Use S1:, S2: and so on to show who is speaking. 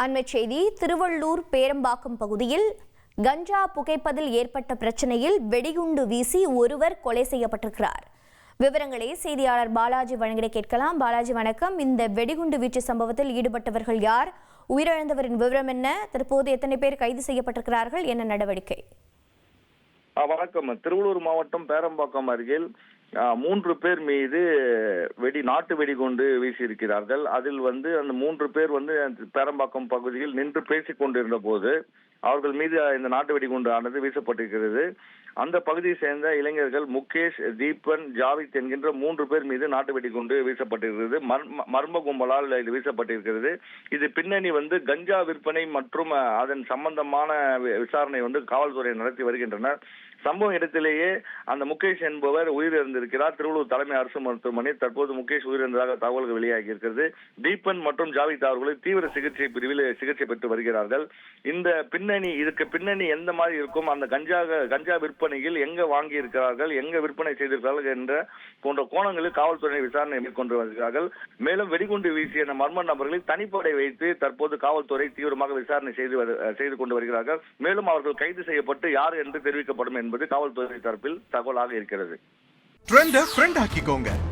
S1: அண்மை செய்தி திருவள்ளூர் பேரம்பாக்கம் பகுதியில் கஞ்சா புகைப்பதில் ஏற்பட்ட பிரச்சனையில் வெடிகுண்டு வீசி ஒருவர் கொலை செய்யப்பட்டிருக்கிறார். விவரங்களை செய்தியாளர் பாலாஜி வழங்கிட கேட்கலாம். பாலாஜி வணக்கம். இந்த வெடிகுண்டு வீச்சு சம்பவத்தில் ஈடுபட்டவர்கள் யார்? உயிரிழந்தவரின் விவரம் என்ன? தற்போது எத்தனை பேர் கைது செய்யப்பட்டிருக்கிறார்கள்? என்ன நடவடிக்கை?
S2: வணக்கம். திருவள்ளூர் மாவட்டம் பேரம்பாக்கம் அருகில் மூன்று பேர் மீது வெடி நாட்டு வெடிகுண்டு வீசியிருக்கிறார்கள். அதில் வந்து அந்த மூன்று பேர் வந்து பேரம்பாக்கம் பகுதியில் நின்று பேசிக் கொண்டிருந்த போது அவர்கள் மீது இந்த நாட்டு வெடிகுண்டு ஆனது வீசப்பட்டிருக்கிறது. அந்த பகுதியை சேர்ந்த இளைஞர்கள் முகேஷ் தீபன் ஜாவித் என்கின்ற மூன்று பேர் மீது நாட்டு வெடிகுண்டு வீசப்பட்டிருக்கிறது. மர்ம- மர்ம கும்பலால் இது வீசப்பட்டிருக்கிறது. இது பின்னணி வந்து கஞ்சா விற்பனை மற்றும் அதன் சம்பந்தமான வி- விசாரணை வந்து காவல்துறை நடத்தி வருகின்றனர். சம்பவ இடத்திலேயே அந்த முகேஷ் என்பவர் உயிரிழந்திருக்கிறார். திருவள்ளூர் தலைமை அரசு மருத்துவமனை தற்போது முகேஷ் உயிரிழந்ததாக தகவல்கள் வெளியாகி இருக்கிறது. தீபன் மற்றும் ஜாவித் அவர்களை தீவிர சிகிச்சை பிரிவில் சிகிச்சை பெற்று வருகிறார்கள். இந்த பின்னணி இதுக்கு பின்னணி எந்த மாதிரி இருக்கும்? அந்த கஞ்சா கஞ்சா விற்பனையில் எங்க வாங்கி இருக்கிறார்கள்? எங்க விற்பனை செய்திருக்கிறார்கள் என்ற போன்ற கோணங்களில் காவல்துறை விசாரணை மேற்கொண்டு வருகிறார்கள். மேலும் வெடிகுண்டு வீசிய அந்த மர்ம நபர்களை தனிப்படை வைத்து தற்போது காவல்துறை தீவிரமாக விசாரணை செய்து செய்து கொண்டு வருகிறார்கள். மேலும் அவர்கள் கைது செய்யப்பட்டு யார் என்று தெரிவிக்கப்படும் என்பது காவல்துறை தரப்பில் தகவலாக இருக்கிறது.
S3: ட்ரெண்ட ஃப்ரெண்ட் ஆக்கிக்கோங்க.